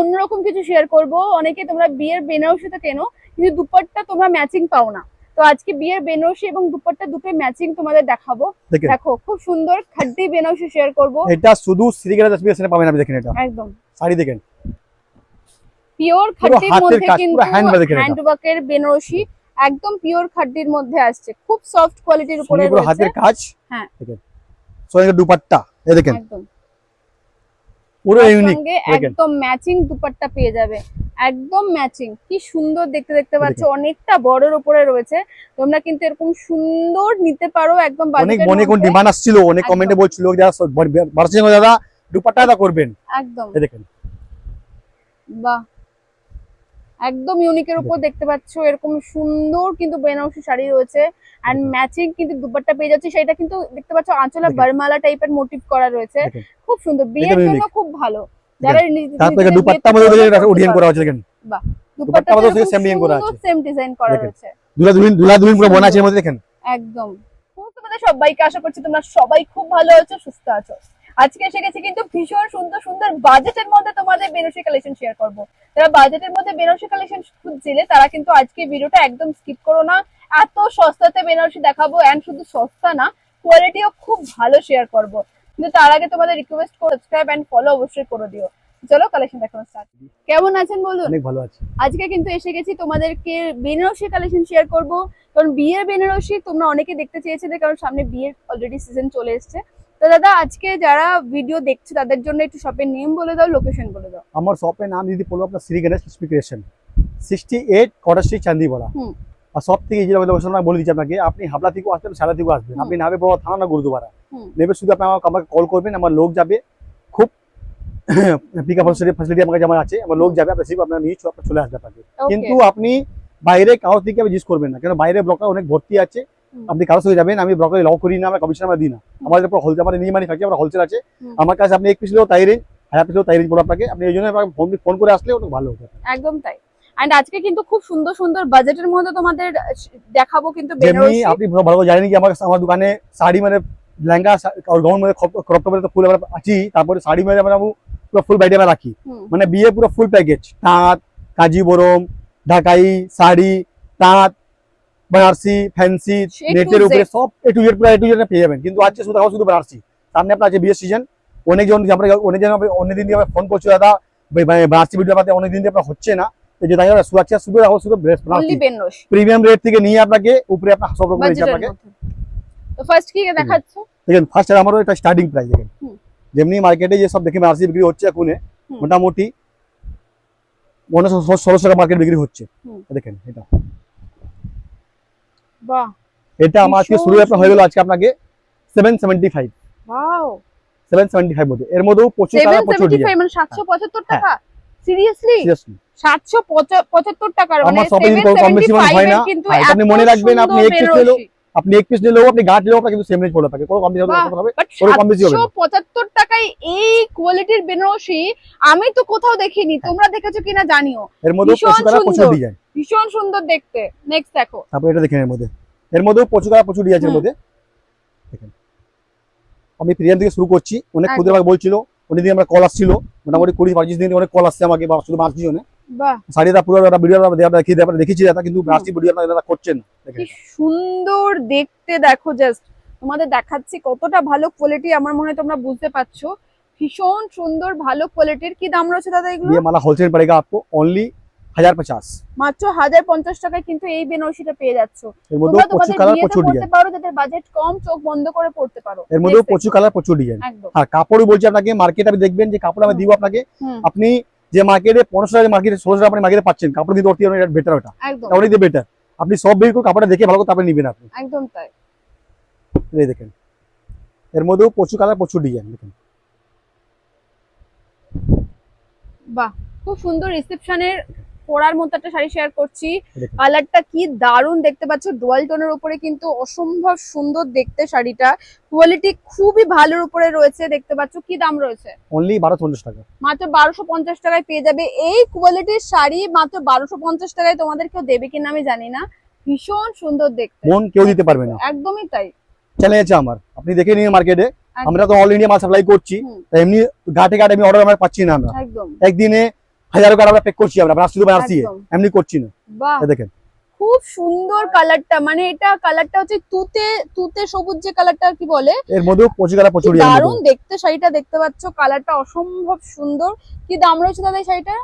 অন্যরকম কিছু শেয়ার করব। অনেকে তোমরা বিয়ের বেনারসি তো কেনো কিন্তু দুপাট্টা তোমরা ম্যাচিং পাও না। তো আজকে বিয়ের বেনারসি এবং দুপাট্টা দুটোই ম্যাচিং তোমাদের দেখাবো। দেখো খুব সুন্দর খাড্ডি বেনারসি শেয়ার করব। এটা শুধু শ্রীগেরা দশমিক পাবেন আপনি দেখেন এটা। একদম। শাড়ি দেখেন। পিওর খাড্ডির মধ্যে কিন্তু এটা। হ্যান্ডওয়ার্কের বেনারসি একদম পিওর খাড্ডির মধ্যে আসছে। খুব সফট কোয়ালিটির উপরে রয়েছে। হাতের কাজ। হ্যাঁ। দেখেন। সঙ্গে দুপাট্টা এই দেখেন। একদম। পুরো ইউনিক একদম ম্যাচিং দুপাট্টা পেয়ে যাবে। একদম ম্যাচিং কি সুন্দর দেখতে দেখতে পাচ্ছ। অনেকটা বড়ের উপরে রয়েছে। তোমরা কিন্তু এরকম সুন্দর নিতে পারো একদম অনেক কোন ডিমান্ড আসছিল। অনেক কমেন্টে বলছিল যারা বাড়ছে দাদা দুপাট্টা করবেন। একদম। দেখেন। বাহ। একদম ইউনিকের উপর দেখতে পাচ্ছ এরকম সুন্দর কিন্তু বেনারসি শাড়ি রয়েছে এন্ড ম্যাচিং কিন্তু দুপাট্টা পেয়ে যাচ্ছে সেটা কিন্তু দেখতে পাচ্ছ আঁচলা। বারমালা টাইপের মোটিভ করা রয়েছে। খুব সুন্দর বিয়ের জন্য খুব ভালো। যারা দুপাট্টা মধ্যে করা। আছে দেখেন। দুপাট্টাতে দুপাট্টা মধ্যে same ডিজাইন করা আছে। same ডিজাইন করা। রয়েছে। দুলা দুলিন দুলা দুলিন পুরো মধ্যে দেখেন। একদম। তো তোমাদের সবাইকে আশা করছি তোমরা সবাই খুব ভালো আছো সুস্থ আছো। আজকে এসে গেছি কিন্তু ভীষণ সুন্দর সুন্দর বাজেটের মধ্যে তোমাদের বেনারসি কালেকশন শেয়ার করব। যারা বাজেটের মধ্যে বেনারসি কালেকশন খুঁজছিলে তারা কিন্তু আজকে ভিডিওটা একদম স্কিপ করো না। এত সস্তাতে বেনারসি দেখাবো এন্ড শুধু সস্তা না কোয়ালিটিও খুব ভালো শেয়ার করব। কিন্তু তার আগে তোমাদের রিকোয়েস্ট করে সাবস্ক্রাইব এন্ড ফলো অবশ্যই করে দিও। চলো কালেকশন দেখানো স্টার্ট কেমন আছেন বলুন? অনেক ভালো আছে। আজকে কিন্তু এসে গেছি তোমাদেরকে বেনারসি কালেকশন শেয়ার করব। কারণ বিয়ের বেনারসি তোমরা অনেকে দেখতে চেয়েছিলে কারণ সামনে বিয়ের অলরেডি সিজন চলে এসেছে। তো দাদা আজকে যারা ভিডিও দেখছে তাদের জন্য একটু শপের নেম বলে দাও লোকেশন বলে দাও। আমার শপের নাম যদি বলব আপনার Shri Ganesh sixty eight street আর সব থেকে আমি বলে দিচ্ছি আপনাকে আপনি থেকেও আসবেন সারা আসবেন। আপনি নামে বড় থানা না গুরুদুয়ারা। নেবে শুধু আপনি আমাকে আমাকে কল করবেন আমার লোক যাবে। খুব পিক আপ ফ্যাসিলিটি আমার কাছে আমার আছে আমার লোক যাবে আপনার সিপ আপনার নিয়ে আপনার চলে আসবে আপনাকে। কিন্তু আপনি বাইরে কারোর থেকে আপনি জিজ্ঞেস করবেন না কেন বাইরে ব্লকার অনেক ভর্তি আছে। আপনি কারোর সঙ্গে যাবেন আমি ব্লকারে লক করি না আমরা কমিশন আমরা দিই না। আমাদের উপর হোলসেল আমাদের নিজে ম্যানুফ্যাকচার আমরা হোলসেল আছে। আমার কাছে আপনি এক পিস তাই রেঞ্জ হাজার পিস তাই রেঞ্জ পড়বে আপনাকে। আপনি এই জন্য ফোন ফোন করে আসলে ওটা ভালো হতো একদম তাই। এন্ড আজকে কিন্তু খুব সুন্দর সুন্দর বাজেটের মধ্যে তোমাদের দেখাবো কিন্তু বেনারসি। আপনি ভালো জানেন কি আমার আমার দোকানে শাড়ি মানে লেহেঙ্গা আর গাউন মানে ক্রপ টপের তো ফুল আমরা আছি তারপরে শাড়ি মানে আমরা পুরো ফুল আমরা রাখি। মানে বিয়ে পুরো ফুল প্যাকেজ তাঁত কাঞ্জিবরম ঢাকাই শাড়ি তাঁত বেনারসি ফ্যান্সি A to নেটের Z। উপরে সব এ টু জেড পুরো এ টু জেড পেয়ে যাবেন কিন্তু আজকে শুধু আমার শুধু বেনারসি সামনে আপনার আছে বিয়ের সিজন অনেকজন আমরা অনেকজন অনেক দিন দিয়ে ফোন করছ দাদা বে- বে- বেনারসি ভিডিও আমাদের অনেক দিন দিয়ে আপনার হচ্ছে না এই যে তাই আমরা শুধু আজকে শুধু এখন শুধু only বেনারসি প্রিমিয়াম রেট থেকে নিয়ে আপনাকে উপরে আপনার সব রকম রয়েছে বাজেটের আপনাকে মধ্যে তো ফার্স্ট কি দেখাচ্ছ দেখেন ফার্স্ট আমারও এটা স্টার্টিং প্রাইস দেখেন হুম। যেমনি মার্কেটে যে সব দেখে বেনারসি বিক্রি হচ্ছে এখন হুম। মোটামুটি মনে ষোলোশো টাকা মার্কেট বিক্রি হচ্ছে হুম। দেখেন এটা বাহ এটা আমার আজকে শুরু আপনার হয়ে গেল আজকে আপনাকে seven seventy five wow seven seventy five মধ্যে এর মধ্যেও প্রচুর টাকা প্রচুর ডিজাইন 775 মানে 775 হ্যাঁ। টাকা? সিরিয়াসলি সিরিয়াসলি 775 টাকার মানে আমার শপে যদি কোনো কম বেশি হয় না, 775 কিন্তু হ্যাঁ, আপনি মনে রাখবেন, আপনি আপনি এক পিস নিলেও আপনি গাঁট নিলেও আপনার কিন্তু সেম রেঞ্জ পড়বে আপনাকে কোনো কম বেশি হবে কোনো কম বেশি হবে না। 775 টাকায় এই কোয়ালিটির বেনারসি আমি তো কোথাও দেখিনি তোমরা দেখেছ কিনা জানিও। এর ভীষণ প্রচুর প্রচুর। ডিজাইন ভীষণ সুন্দর দেখতে। নেক্সট দেখো। তারপর এটা দেখেন এর মধ্যে। এর মধ্যেও প্রচুর প্রচুর ডিজাইন এর মধ্যে। দেখেন। আমি প্রিয়াম থেকে শুরু করছি অনেক ভাগ বলছিল অনেক দিন আমার কল আসছিল মোটামুটি কুড়ি পঁচিশ দিন অনেক কল আসছে আমাকে বা শুধু মার্চ বাহ শাড়িটা পুরো একটা ভিডিও দেখিয়ে দেয় দেখিয়েছি দাদা কিন্তু রাশি ভিডিও আপনারা করছেন না দেখেন কি সুন্দর দেখতে দেখো জাস্ট তোমাদের দেখাচ্ছি কতটা ভালো কোয়ালিটি আমার মনে হয় তোমরা বুঝতে পারছো ভীষণ সুন্দর ভালো কোয়ালিটির কি দাম রয়েছে দাদা এগুলো ये माला होलसेल पड़ेगा आपको ओनली हजार पचास মাত্র হাজার পঞ্চাশ টাকায় কিন্তু এই বেনারসিটা পেয়ে যাচ্ছ এর মধ্যেও তোমরা প্রচুর তোমাদের কালার বিয়েতে প্রচুর পড়তে ডিজাইন পারো যাদের বাজেট কম চোখ বন্ধ করে পড়তে পারো এর মধ্যেও Next প্রচুর দেখো। কালার প্রচুর ডিজাইন একদম আর কাপড়ই বলছি আপনাকে মার্কেট আপনি দেখবেন যে কাপড় আমি হুম। দিব আপনাকে হুম আপনি যে মার্কেটে পনেরোশো টাকা মার্কেটে ষোলোশো টাকা আপনি মার্কেটে পাচ্ছেন কাপড় দিতে অতি বেটার ওটা। অনেক দিয়ে বেটার আপনি সব বিক্রি কাপড়টা দেখে ভালো করে তারপরে নিবেন আপনি। একদম তাই। এই দেখেন। এর মধ্যেও প্রচুর কালার প্রচুর ডিজাইন দেখেন। বাহ খুব সুন্দর রিসেপশনের পরার মতো একটা শাড়ি শেয়ার করছি। কালারটা কি দারুণ দেখতে পাচ্ছ। ডুয়াল টোনের উপরে কিন্তু অসম্ভব সুন্দর দেখতে শাড়িটা। কোয়ালিটি খুবই ভালোর উপরে রয়েছে দেখতে পাচ্ছ। কি দাম রয়েছে? অনলি বারোশো পঞ্চাশ টাকা। মাত্র বারোশো পঞ্চাশ টাকায় পেয়ে যাবে। এই কোয়ালিটির শাড়ি মাত্র বারোশো পঞ্চাশ টাকায় তোমাদের কেউ দেবে কিনা আমি জানি না। ভীষণ সুন্দর দেখতে। মন কেউ দিতে পারবে না। একদমই তাই। চ্যালেঞ্জ আছে আমার। আপনি দেখে নিন মার্কেটে আমরা তো অল ইন্ডিয়া মাল সাপ্লাই করছি। তাই এমনি ঘাটে ঘাটে আমি অর্ডার আমরা পাচ্ছি না আমরা। একদম। একদিনে হাজার টাকা আমরা পেক করছি আমরা তো বেনারসি এমনি করছি না। বাহ। দেখেন। খুব সুন্দর কালারটা মানে এটা কালারটা হচ্ছে তুতে তুতে সবুজ যে কালারটা কি বলে? এর মধ্যেও প্রচুর কালার কি প্রচুর দারুণ দেখতে শাড়িটা দেখতে পাচ্ছ কালারটা অসম্ভব সুন্দর। কি দাম রয়েছে দাদা এই শাড়িটা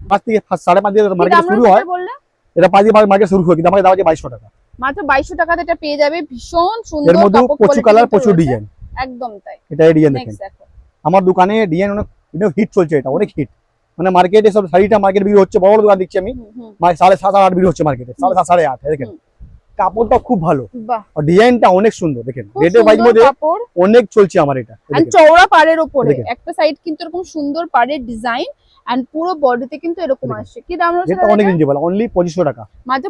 পাঁচ থেকে সাড়ে পাঁচ দিয়ে মার্কেট শুরু হয়। এটা পাঁচ দিয়ে মার্কেট শুরু হয় কিন্তু আমাকে দেওয়া হচ্ছে বাইশশো টাকা। মাত্র বাইশশো টাকাতে এটা পেয়ে যাবে ভীষণ এর সুন্দর মধ্যেও কাপড় প্রচুর কালার প্রচুর ডিজাইন একদম তাই। এটা ডিজাইন দেখেন। আমার দোকানে ডিজাইন অনেক হিট চলছে এটা অনেক হিট মানে মার্কেটে সব শাড়িটা মার্কেট বিক্রি হচ্ছে বড় বড় দোকান দিচ্ছি আমি। মানে সাড়ে সাত আট বিক্রি হচ্ছে মার্কেটে সাড়ে সাত সাড়ে আট দেখেন। কাপড়টা খুব ভালো। আর ডিজাইনটা অনেক সুন্দর দেখেন। রেটের বাইক মধ্যে অনেক চলছে আমার এটা চওড়া পাড়ের উপরে। একটা সাইড কিন্তু এরকম সুন্দর পাড়ের ডিজাইন এন্ড পুরো বডিতে কিন্তু এরকম আসছে। কি দাম রয়েছে রেটটা অনেক এটা? রিজনেবল অনলি টাকা। মাত্র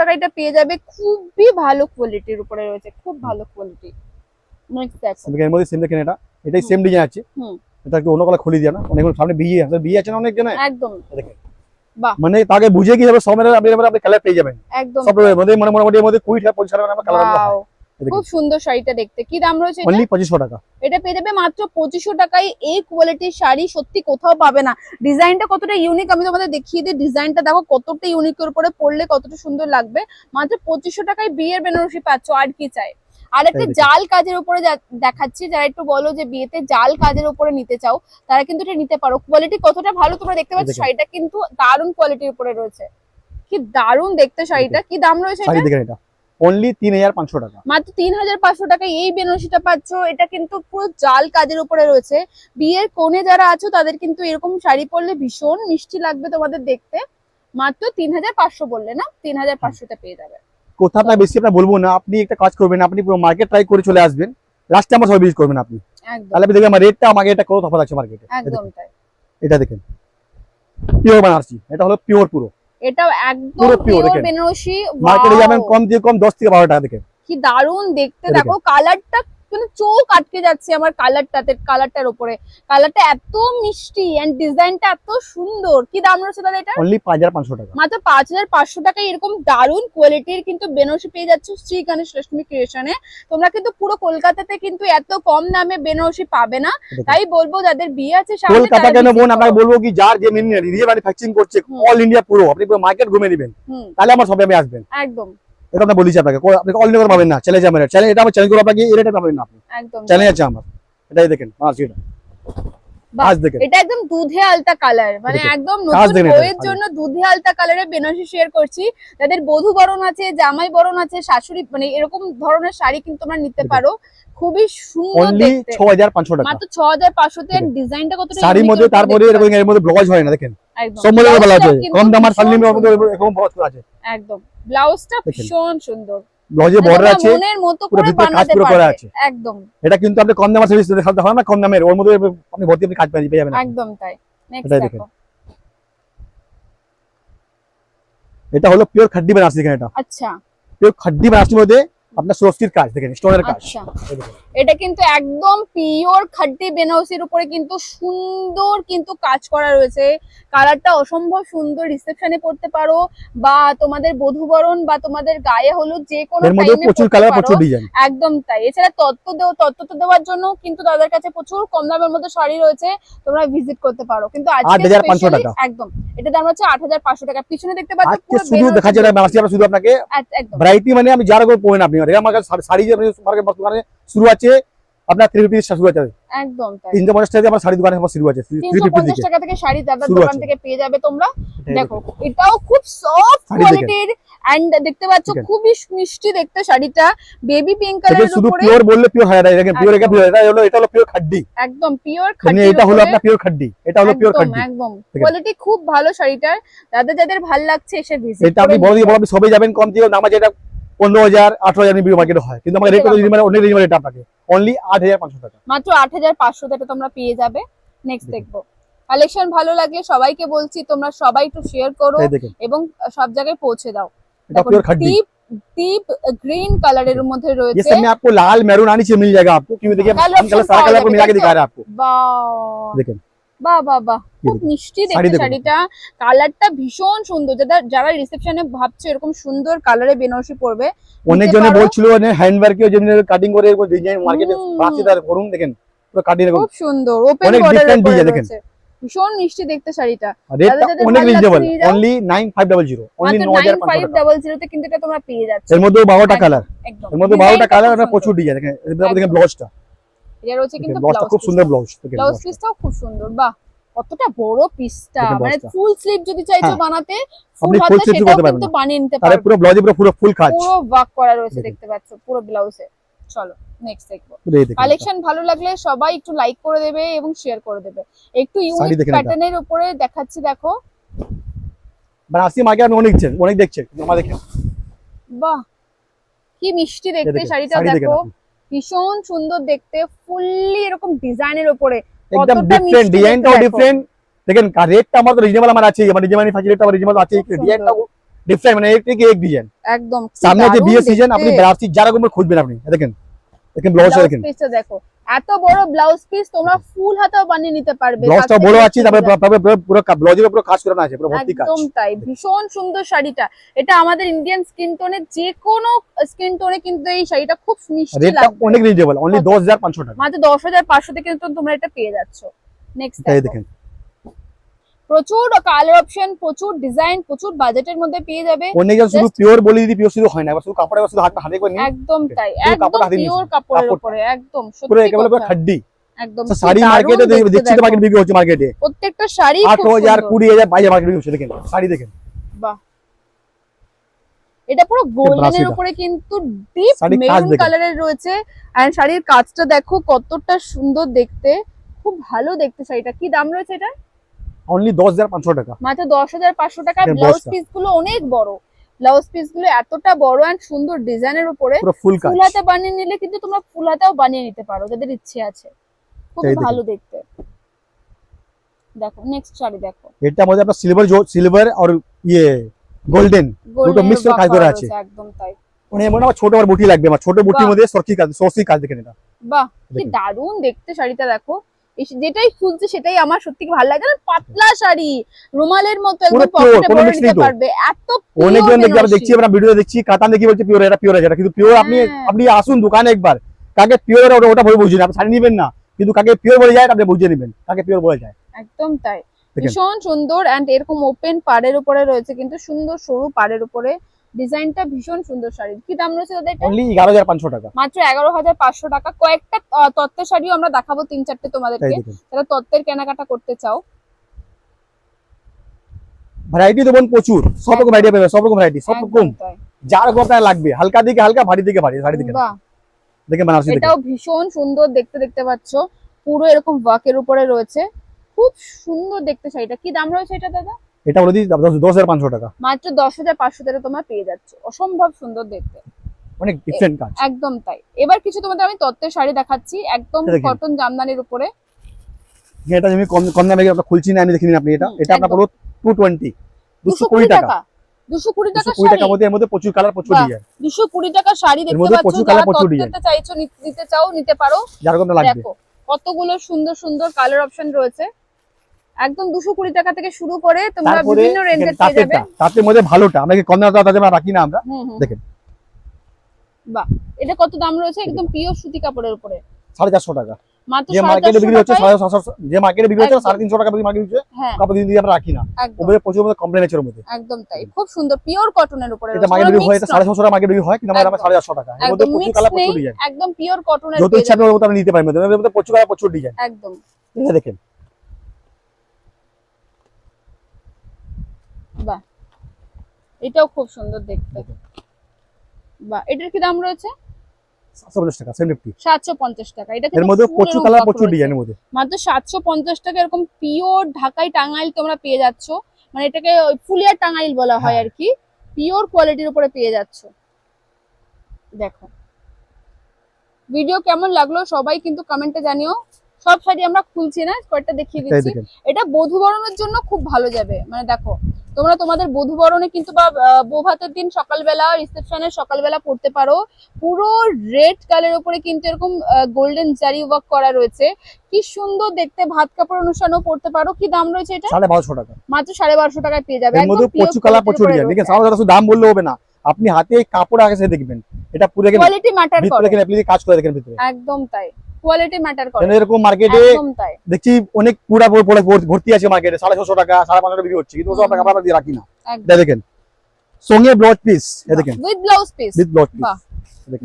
টাকা এটা পেয়ে যাবে। খুবই ভালো কোয়ালিটির উপরে রয়েছে খুব ভালো কোয়ালিটি নেক্সট দেখেন এর মধ্যে সেম দেখেন এটা। এটাই সেম ডিজাইন আছে। হুম। এটা একটু অন্য খুলে দিয়ে না। অনেক সামনে বিয়ে আছে বিয়ে আছে না অনেক জনের একদম দেখেন। মানে তাকে বুঝে কি সব মেরে আপনি আপনি কালার পেয়ে যাবেন। একদম। সব মধ্যে মানে মোটামুটি মধ্যে কুড়ি টাকা পঁচিশ টাকা আমরা কালার Wow, খুব সুন্দর শাড়িটা দেখতে। কি দাম রয়েছে অনলি টাকা। এটা পেয়ে যাবে মাত্র পঁচিশশো টাকায়। এই কোয়ালিটির শাড়ি সত্যি কোথাও পাবে না। ডিজাইনটা কতটা ইউনিক আমি তোমাদের দেখিয়ে দিই। ডিজাইনটা দেখো কতটা ইউনিকের উপরে পরলে কতটা সুন্দর লাগবে। মাত্র পঁচিশশো টাকায় বিয়ের বেনারসি পাচ্ছ। আর কি চাই? আর একটা জাল কাজের উপরে দেখাচ্ছি যারা একটু বলো যে বিয়েতে জাল কাজের উপরে নিতে চাও তারা কিন্তু এটা নিতে পারো। কোয়ালিটি কতটা ভালো তোমরা দেখতে পাচ্ছ শাড়িটা কিন্তু দারুণ কোয়ালিটির উপরে রয়েছে। কি দারুণ দেখতে শাড়িটা কি দাম রয়েছে এটা? অনলি তিন হাজার পাঁচশো টাকা। মাত্র তিন হাজার পাঁচশো টাকায় এই বেনারসিটা পাচ্ছ এটা কিন্তু পুরো জাল কাজের উপরে রয়েছে। বিয়ের কোণে যারা আছো তাদের কিন্তু এরকম শাড়ি পরলে ভীষণ মিষ্টি লাগবে তোমাদের দেখতে। মাত্র তিন হাজার পাঁচশো বললে না? তিন হাজার পাঁচশোতে পেয়ে যাবে। কোথাও আপনার বেশি আপনার বলব না আপনি একটা কাজ করবেন আপনি পুরো মার্কেট ট্রাই করে চলে আসবেন। লাস্টে আমার সব ভিজিট করবেন আপনি। তাহলে আপনি দেখবেন আমার রেটটা আমাকে এটা কত তফাৎ আছে মার্কেটে এটা দেখেন। পিওর বানারসি এটা হলো পিওর পুরো। এটাও একদম পুরো পিওর দেখেন। বেনারসি মার্কেটে যাবেন কম দিয়ে কম দশ থেকে বারো টাকা দেখেন। কি দারুণ দেখতে। দেখো কালারটা মানে চোখ আটকে যাচ্ছে আমার কালারটাতে কালারটার উপরে। কালারটা এত মিষ্টি এন্ড ডিজাইনটা এত সুন্দর। কি দাম রয়েছে দাদা এটা অনলি পাঁচ হাজার পাঁচশো টাকা। মাত্র পাঁচ হাজার পাঁচশো টাকায় এরকম দারুণ কোয়ালিটির কিন্তু বেনারসি পেয়ে যাচ্ছ শ্রী গণেশ লক্ষ্মী ক্রিয়েশনে তোমরা কিন্তু পুরো কলকাতাতে কিন্তু এত কম দামে বেনারসি পাবে না। তাই বলব যাদের বিয়ে আছে কলকাতা কেন বোন। আপনাকে বলব কি যার যে মেন ম্যানুফ্যাকচারিং করছে অল ইন্ডিয়া পুরো। আপনি পুরো মার্কেট ঘুরে নেবেন তাহলে আমার সবাই আমি আসবেন একদম। এটা আমরা বলেছি আপনাকে আপনি অল ইন্ডিয়া পাবেন না চ্যালেঞ্জ আমার চ্যালেঞ্জ এটা আমার চ্যালেঞ্জ করে আপনাকে এই রেটে পাবেন না আপনি। একদম চ্যালেঞ্জ আছে আমার। এটাই দেখেন মাছ এটা। মাছ দেখেন। এটা একদম দুধে আলতা কালার মানে একদম নতুন বইয়ের জন্য দুধে আলতা কালারের বেনারসি শেয়ার করছি। যাদের বধূ বরণ আছে জামাই বরণ আছে শাশুড়ি মানে এরকম ধরনের শাড়ি কিন্তু তোমরা নিতে পারো। খুবই সুন্দর দেখতে। ছ হাজার পাঁচশো টাকা। মাত্র ছ হাজার পাঁচশোতে দেখুন। ডিজাইনটা কতটা শাড়ির মধ্যে তারপরে এরকম এর মধ্যে ব্লাউজ হয় না দেখেন। সব ভালো আছে। কম দামার শাড়ির মধ্যে এরকম আছে। একদম। ব্লাউজটা ভীষণ সুন্দর। ব্লাউজে মানে বর্ডার আছে মনের মতো করে বানাতে পুরো পারবে। আছে। একদম। এটা কিন্তু আপনি কম দামে সার্ভিস দেখাতে হয় না কম দামের। ওর মধ্যে আপনি ভর্তি আপনি কাজ পেয়ে যাবেন একদম তাই। নেক্সট দেখো। এটা হলো পিওর খাদ্দি বেনারসি এখানে এটা। আচ্ছা। পিওর খাড্ডি বেনারসির মধ্যে আপনার সুরস্কির কাজ দেখেন স্টোনের কাজ। আচ্ছা। এটা কিন্তু একদম পিওর খাড্ডি বেনারসির উপরে কিন্তু সুন্দর কিন্তু কাজ করা রয়েছে। কালারটা অসম্ভব সুন্দর রিসেপশনে করতে পারো বা তোমাদের বধুবরণ বা তোমাদের গায়ে হলুদ যে কোনো টাইমে প্রচুর কালার প্রচুর ডিজাইন একদম তাই। এছাড়া তত্ত্ব দেও তত্ত্ব তো দেওয়ার জন্য কিন্তু তাদের কাছে প্রচুর কম দামের মধ্যে শাড়ি রয়েছে তোমরা ভিজিট করতে পারো। কিন্তু আজকে 8,500 টাকা। একদম। এটা দাম হচ্ছে আট হাজার পাঁচশো টাকা। পিছনে দেখতে পাচ্ছ পুরো শুধু দেখা না শুধু আপনাকে একদম। ভ্যারাইটি মানে আমি যারা পড়েন আপনি এটা আমার কাছে শাড়ি- শাড়ি যে দোকানে শুরু আছে আপনার থ্রি ফিফটি শুরু আছে। একদম তিনশো পঞ্চাশ টাকা আমার শাড়ি দোকানে আমার শুরু আছে তিনশো পঞ্চাশ থেকে টাকা থেকে শাড়ি দাদার দোকান থেকে পেয়ে যাবে তোমরা। দেখো এটাও খুব সফট কোয়ালিটির এন্ড দেখতে পাচ্ছ খুবই মিষ্টি দেখতে শাড়িটা। বেবি পিঙ্ক শুধু পিওর বললে পিওর হয় না। দেখেন পিওর এটা পিওর এটা হলো এটা হলো পিওর খাড্ডি। একদম পিওর মানে এটা হলো আপনার পিওর খাড্ডি। এটা হলো পিওর একদম কোয়ালিটি খুব ভালো শাড়িটার। যাদের যাদের ভালো লাগছে এসে ভিজিট এটা আপনি বড় দিয়ে বড় আপনি সবে যাবেন কম দিয়ে নাম আছে এটা পনেরো হাজার আঠারো হাজার টাকা। পাঁচশো তোমরা পেয়ে যাবে। নেক্সট দেখব। কালেকশন ভালো সবাইকে বলছি তোমরা সবাই একটু শেয়ার করো এবং সব জায়গায় পৌঁছে দাও। টিপ लाल मैरून आनी चाहिए খুব মিষ্টি দেখতে শাড়িটা। কালারটা ভীষণ সুন্দর। যারা যারা রিসেপশনে ভাবছ এরকম সুন্দর কালারে বেনারসি পরবে অনেক নিতে জনে পারো। বলছিল হ্যান্ডওয়ার্কে যেমনি কাটিং করে ডিজাইন মার্কেটে হুম। করুন দেখেন পুরো কাটিং খুব সুন্দর। ওপেন বর্ডার দেখেন। ভীষণ মিষ্টি দেখতে শাড়িটা। অনেক রিজনেবল অনলি অনলি জিরোতে কিন্তু এটা তোমরা পেয়ে যাচ্ছ। এর মধ্যে বারোটা একদম, কালারের মধ্যে বারোটা ডিজাইনটা কালার আর প্রচুর। ডিজাইন দেখেন দেখেন ব্লাউজটা এটা রয়েছে কিন্তু ব্লাউজটা খুব সুন্দর ব্লাউজ ব্লাউজ পিসটাও খুব সুন্দর বাহ কতটা বড় পিসটা মানে। ফুল স্লিভ যদি চাইছো হ্যাঁ। বানাতে ফুল হাতা সেটাও কিন্তু বানিয়ে নিতে পারবে। পুরো ব্লাউজে পুরো পুরো ফুল কাজ। পুরো ওয়ার্ক করা রয়েছে দেখতে পাচ্ছ পুরো ব্লাউজে চলো নেক্সট দেখব। কালেকশন ভালো লাগলে সবাই একটু লাইক করে দেবে এবং শেয়ার করে দেবে। একটু ইউনিক প্যাটার্নের উপরে দেখাচ্ছি দেখো। মার্কেট আপনি অনেক অনেক দেখছেন কিন্তু আমার দেখেন বাহ কি মিষ্টি দেখতে শাড়িটা দেখো। ভীষণ সুন্দর দেখতে ফুললি এরকম ডিজাইনের উপরে। একদম ডিফারেন্ট ডিজাইনটাও। ডিফারেন্ট দেখেন রেটটা আমার রিজনেবল আমার আছে মানে রিজনেবল ফ্যাসিলিটি আমার রিজনেবল আছে ডিজাইনটাও ডিফারেন্ট মানে এক থেকে এক ডিজাইন একদম। সামনে যে বিয়ে সিজন আপনি বেনারসি যারা খুঁজবেন আপনি। দেখেন দেখেন ব্লাউজ দেখেন। দেখো। এত বড় ব্লাউজ পিস তোমরা ফুল হাতাও বানিয়ে নিতে পারবে ব্লাউজটা বড় আছে তারপরে পুরো ব্লাউজের পুরো কাজ করা আছে পুরো ভর্তি কাজ। একদম তাই ভীষণ সুন্দর শাড়িটা। এটা আমাদের ইন্ডিয়ান স্কিন টোনে যে কোনো স্কিন টোনে কিন্তু এই শাড়িটা খুব মিষ্টি রেটটা অনেক রিজনেবল অনলি কত? দশ হাজার পাঁচশো টাকা। মাত্র দশ হাজার পাঁচশো থেকে কিন্তু তোমরা এটা পেয়ে যাচ্ছ। নেক্সট দেখেন। প্রচুর কালার অপশন প্রচুর ডিজাইন প্রচুর বাজেটের মধ্যে পেয়ে যাবে। অনেকজন শুধু পিওর বলে দিদি পিওর শুধু হয় না। শুধু কাপড় শুধু হাত হাতে করে একদম তাই। একদম পিওর কাপড়ের উপরে একদম পুরো একেবারে পুরো। খাড্ডি। একদম শাড়ি মার্কেটে দেখতে দেখছি তো মার্কেট বিক্রি হচ্ছে মার্কেটে প্রত্যেকটা শাড়ি খুব আঠারো হাজার সুন্দর। কুড়ি হাজার বাইশ হাজার মার্কেট বিক্রি হচ্ছে দেখেন। শাড়ি দেখেন। বাহ। এটা পুরো গোল্ডেনের। উপরে কিন্তু ডিপ মেরুন কালারের রয়েছে। এন্ড শাড়ির কাজটা দেখো কতটা সুন্দর দেখতে। খুব ভালো দেখতে শাড়িটা। কি দাম রয়েছে এটা অনলি দশ হাজার পাঁচশো টাকা। মাত্র দশ হাজার পাঁচশো টাকা। ব্লাউজ পিসগুলো অনেক বড়। ব্লাউজ পিসগুলো এতটা বড় এন্ড সুন্দর ডিজাইনের উপরে। পুরো ফুল হাতা বানিয়ে নিলে কিন্তু তোমরা ফুল হাতাও বানিয়ে নিতে পারো যাদের ইচ্ছে আছে। খুব ভালো দেখতে। দেখো নেক্সট শাড়ি দেখো। এটার মধ্যে আপনার সিলভার সিলভার আর ইয়ে গোল্ডেন গোল্ডেন mix করে কাজ করা আছে। একদম তাই। মানে হয় ছোট আমার বুটি লাগবে আমার ছোট বুটির। মধ্যে সরকি কাজ সরকি কাজ দেখেন এটা বাহ কি দেখুন। দারুণ দেখতে শাড়িটা দেখো। যেটাই খুলছে সেটাই আমার সত্যি ভালো লাগে জানো, পাতলা শাড়ি রুমালের মতো একদম পকেটে ভরে নিতে পারবে। এত অনেকজন দেখি আমরা দেখছি আমরা দেখছি কাতান দেখি বলছে পিওর এটা পিওর এটা কিন্তু পিওর আপনি হ্যাঁ। আপনি আসুন দোকানে একবার। কাকে পিওর ওটা ওটা বলে আপনি শাড়ি নেবেন না। কিন্তু কাকে পিওর বলে যায় আপনি বুঝিয়ে নেবেন। কাকে পিওর বলে যায়। একদম তাই। ভীষণ সুন্দর এন্ড এরকম ওপেন পাড়ের উপরে রয়েছে কিন্তু সুন্দর সরু পাড়ের উপরে ডিজাইনটা ভীষণ সুন্দর শাড়ি কি দাম রয়েছে দাদা এটা অনলি এগারো হাজার পাঁচশো টাকা। মাত্র এগারো হাজার পাঁচশো টাকা। কয়েকটা তত্ত্বের শাড়িও আমরা দেখাবো তিন চারটে তোমাদেরকে। যারা তত্ত্বের কেনাকাটা করতে চাও। ভ্যারাইটি দেবেন প্রচুর। সব রকম ভ্যারাইটি পাবেন সব রকম ভ্যারাইটি সব রকম। যার আপনার লাগবে হালকা দিকে হালকা ভারী দিকে ভারী শাড়ি দিকে বাহ। দেখেন বানারসি এটাও ভীষণ সুন্দর দেখতে দেখতে পাচ্ছ। পুরো এরকম ওয়াকের উপরে রয়েছে। খুব সুন্দর দেখতে শাড়িটা। কি দাম রয়েছে এটা দাদা? এটা বলে দিই দশ হাজার পাঁচশো টাকা। মাত্র দশ হাজার পাঁচশো টাকা তোমরা পেয়ে যাচ্ছ। অসম্ভব সুন্দর দেখতে। অনেক ডিফারেন্ট কাজ। একদম তাই। এবার কিছু তোমাদের আমি তত্ত্বের শাড়ি দেখাচ্ছি একদম কটন জামদানির উপরে। এটা আমি কম কম দামে খুলছি না আমি দেখে নিন আপনি এটা। এটা আপনার পুরো টু টোয়েন্টি দুশো কুড়ি টাকা। টাকার মধ্যে এর মধ্যে প্রচুর কালার প্রচুর। ডিজাইন টাকা শাড়ি দেখতে প্রচুর colour, প্রচুর নিতে চাইছো নিতে চাও নিতে পারো। যার রকম লাগবে। দেখো কতগুলো সুন্দর সুন্দর কালার অপশন রয়েছে। একদম দুশো কুড়ি টাকা থেকে শুরু করে তোমরা বিভিন্ন রেঞ্জের পেয়ে যাবে। মধ্যে ভালোটা আমরা কি কম দামে তাতে রাখি না আমরা? দেখেন। বাহ এটা কত দাম রয়েছে? একদম পিওর সুতি কাপড়ের উপরে। সাড়ে চারশো টাকা। মাত্র যে সাড়ে মার্কেটে বিক্রি হচ্ছে টাকায় সাড়ে সাতশো যে মার্কেটে বিক্রি হচ্ছে একদম। সাড়ে তিনশো টাকা মার্কেট হচ্ছে হ্যাঁ। কাপড় আমরা রাখি না। প্রচুর মধ্যে কমপ্লেন মধ্যে। একদম তাই খুব সুন্দর পিওর কটনের উপরে এটা মার্কেট বিক্রি হয় টাকা মার্কেট বিক্রি হয় কিন্তু আমরা টাকা। এর মধ্যে প্রচুর কালার প্রচুর ডিজাইন একদম পিওর কটনের যত ইচ্ছা নিতে মধ্যে প্রচুর কালার প্রচুর ডিজাইন একদম। এটা দেখেন। বাহ। এটাও খুব সুন্দর দেখতে। বাহ এটার কি দাম রয়েছে? সাতশো পঞ্চাশ টাকা সেভেন ফিফটি সাতশো পঞ্চাশ টাকা। এটা এর মধ্যে প্রচুর কালার প্রচুর ডিজাইনের মধ্যে। মাত্র সাতশো পঞ্চাশ টাকা এরকম পিওর ঢাকাই টাঙ্গাইল তোমরা পেয়ে যাচ্ছ। মানে এটাকে ওই ফুলিয়ার টাঙ্গাইল বলা হয় হ্যাঁ। আর কি। পিওর কোয়ালিটির উপরে পেয়ে যাচ্ছ। দেখো। ভিডিও কেমন লাগল সবাই কিন্তু কমেন্টে জানিও। সব শাড়ি আমরা খুলছি না কয়েকটা দেখিয়ে দিচ্ছি। এটা বধুবরণের জন্য খুব ভালো যাবে। মানে দেখো তোমরা তোমাদের বধুবরণে কিন্তু বা বৌভাতের দিন সকালবেলা রিসেপশনে সকালবেলা পড়তে পারো। পুরো রেড কালার উপরে কিন্তু এরকম গোল্ডেন জারি ওয়ার্ক করা রয়েছে। কি সুন্দর দেখতে ভাত কাপড় অনুষ্ঠানও পড়তে পারো। কি দাম রয়েছে এটা? সাড়ে বারোশো টাকা। মাত্র সাড়ে বারোশো টাকায় পেয়ে যাবে। একদম প্রচুর কালার প্রচুর চারশো দাম বললে হবে না। আপনি হাতে কাপড় আগে দেখবেন। এটা পুরো কোয়ালিটি ম্যাটার করে। আপনি কাজ করে দেখেন ভিতরে। একদম তাই। কোয়ালিটি ম্যাটার করে। এরকম মার্কেটে দেখছি অনেক পুরা ভর্তি আছে মার্কেটে সাড়ে ছশো টাকা সাড়ে পাঁচশো টাকা বিক্রি হচ্ছে কিন্তু ওসব টাকা আমরা দিয়ে রাখি না। দেখেন। সঙ্গে ব্লাউজ পিস দেখেন। With blouse piece with blouse piece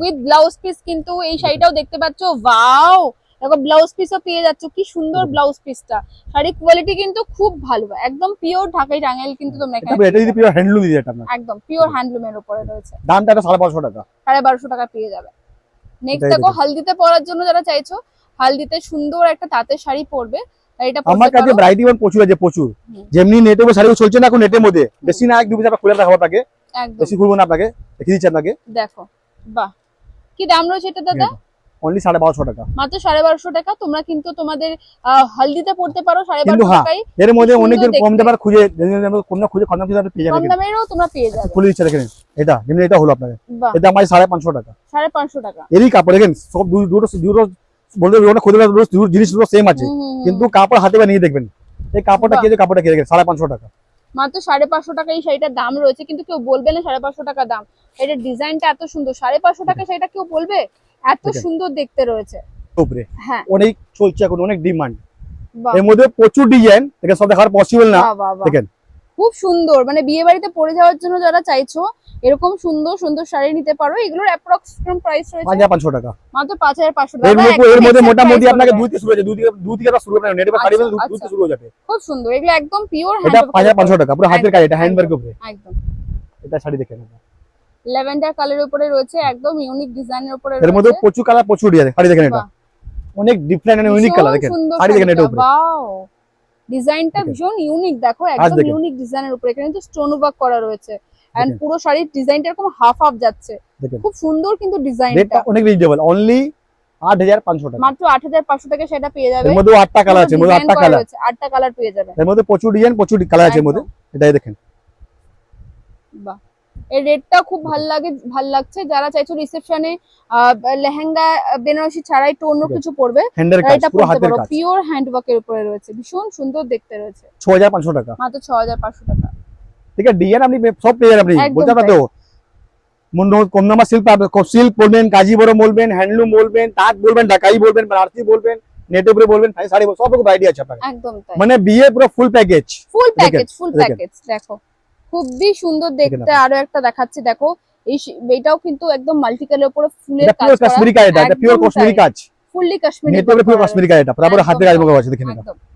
with blouse piece কিন্তু এই শাড়িটাও দেখতে পাচ্ছ। ওয়াও দেখো ব্লাউজ পিসও পেয়ে যাচ্ছ। কি সুন্দর। ব্লাউজ পিসটা শাড়ির কোয়ালিটি কিন্তু খুব ভালো। একদম পিওর ঢাকাই টাঙ্গাইল কিন্তু তোমরা এখানে এটা যদি পিওর হ্যান্ডলুম দিয়ে এটা একদম পিওর হ্যান্ডলুমের উপরে রয়েছে। দামটা এটা সাড়ে পাঁচশো টাকা। সাড়ে বারোশো টাকা পেয়ে যাবে। নেক্সট দেখো হলদিতে পরার জন্য যারা চাইছো হালদিতে সুন্দর একটা তাঁতের শাড়ি পরবে এটা আমার কাছে ভ্যারাইটি প্রচুর আছে প্রচুর। যেমনি নেটে শাড়ি চলছে না এখন নেটের মধ্যে। বেশি না এক দু পিস খুলে দেখাবো আপনাকে। বেশি খুলবো না আপনাকে দেখিয়ে দিচ্ছি আপনাকে। দেখো বাহ। কি দাম রয়েছে এটা দাদা? অনলি সাড়ে বারোশো টাকা। মাত্র সাড়ে বারোশো টাকা তোমরা কিন্তু তোমাদের হালদিতে পড়তে পারো সাড়ে বারোশো হ্যাঁ, টাকায়। এর মধ্যে কম দামের খুঁজে কম দাম খুঁজে কম দাম আপনি পেয়ে কম দামেরও তোমরা পেয়ে যাবে। খুলে দিচ্ছে দেখেন এটা যেমনি এটা হলো আপনাকে এটা আমার সাড়ে পাঁচশো টাকা। সাড়ে পাঁচশো টাকা। এরই কাপড় দেখেন সব দুটো দুটো বলতে দুটো খুলে দুটো দুটো জিনিস দুটো সেম আছে। কিন্তু কাপড় হাতে বা নিয়ে দেখবেন। এই কাপড়টা। কে কাপড়টা কে দেখেন সাড়ে পাঁচশো টাকা। মাত্র সাড়ে পাঁচশো টাকা এই শাড়িটার দাম রয়েছে কিন্তু কেউ বলবে না সাড়ে পাঁচশো টাকা দাম। এটার ডিজাইনটা এত সুন্দর। সাড়ে পাঁচশো টাকা সেটা কেউ বলবে? এত সুন্দর দেখতে রয়েছে। উপরে। হ্যাঁ। অনেক চলছে এখন অনেক ডিমান্ড এর মধ্যে প্রচুর ডিজাইন সব দেখার পসিবল না। দেখেন। খুব সুন্দর। মানে বিয়ে বাড়িতে পরে যাওয়ার জন্য যারা চাইছো এরকম সুন্দর সুন্দর শাড়ি নিতে পারো। এগুলোর অ্যাপ্রক্স প্রাইস রয়েছে হাজার পাঁচশো টাকা। মাত্র পাঁচ হাজার পাঁচশো এর টাকা মধ্যে এর মধ্যে মোটামুটি আপনাকে দুই থেকে শুরু হয়েছে দুই থেকে দুই থেকে শুরু হবে নেটে আচ্ছা, দুই আচ্ছা। থেকে শুরু হয়ে যাবে। খুব সুন্দর। এগুলো একদম পিওর এটা পাঁচ হাজার পাঁচশো টাকা। পুরো হাতের কাজ। এটা হ্যান্ডওয়ার্ক উপরে। একদম। এটা শাড়ি দেখেন। ল্যাভেন্ডার কালারের উপরে রয়েছে একদম ইউনিক ডিজাইনের উপরে এর মধ্যে প্রচুর কালার প্রচুর ডিজাইন শাড়ি দেখেন এটা। অনেক ডিফারেন্ট এন্ড ইউনিক কালার দেখেন। শাড়ি দেখেন এটা উপরে। বাও ডিজাইনটা ভীষণ ইউনিক দেখো একদম ইউনিক ডিজাইনের উপরে। এখানে কিন্তু স্টোন ওয়ার্ক করা রয়েছে। এন্ড পুরো শাড়ির ডিজাইনটা এরকম হাফ হাফ যাচ্ছে। খুব সুন্দর কিন্তু ডিজাইনটা অনেক রিজনেবল অনলি আট হাজার পাঁচশো টাকা। মাত্র আট হাজার পাঁচশো টাকা সেটা পেয়ে যাবে। এর মধ্যে আটটা কালার আছে মধ্যে আটটা কালার রয়েছে আটটা কালার পেয়ে যাবে। এর মধ্যে প্রচুর ডিজাইন প্রচুর কালার আছে এর মধ্যে। এটাই দেখেন। বাহ। এর রেটটা খুব ভালো লাগে ভালো লাগছে। যারা চাইছো রিসেপশনে লেহেঙ্গা বেনারসি ছাড়াই তো অন্য কিছু পরবে এটা পুরো পরতে পারো। কাজ। পিওর হ্যান্ড ওয়ার্কের উপরে রয়েছে ভীষণ সুন্দর দেখতে রয়েছে। ছ হাজার পাঁচশো টাকা। মাত্র ছ হাজার পাঁচশো টাকা। ঠিক আছে ডিজাইন আপনি সব পেয়ে যাবেন আপনি বলতে মন কম নাম্বার পাবেন সিল্ক বলবেন কাজীবরম বলবেন হ্যান্ডলুম বলবেন তাঁত বলবেন ঢাকাই বলবেন বানারসি বলবেন নেটে উপরে বলবেন শাড়ি সব রকম আইডিয়া আছে আপনার একদম তাই। মানে বিয়ে পুরো full package full package full package দেখো। খুবই সুন্দর দেখতে আরও একটা দেখাচ্ছি দেখো। এই এটাও কিন্তু একদম মাল্টি কালার উপরে ফুলের কাজ করা। কাশ্মীরি কাজ এটা পিওর কাশ্মীরি কাজ। ফুললি কাশ্মীরি এটা পিওর কাশ্মীরি কাজ এটা তারপরে হাতে হাতের কাজ বগা আছে দেখেন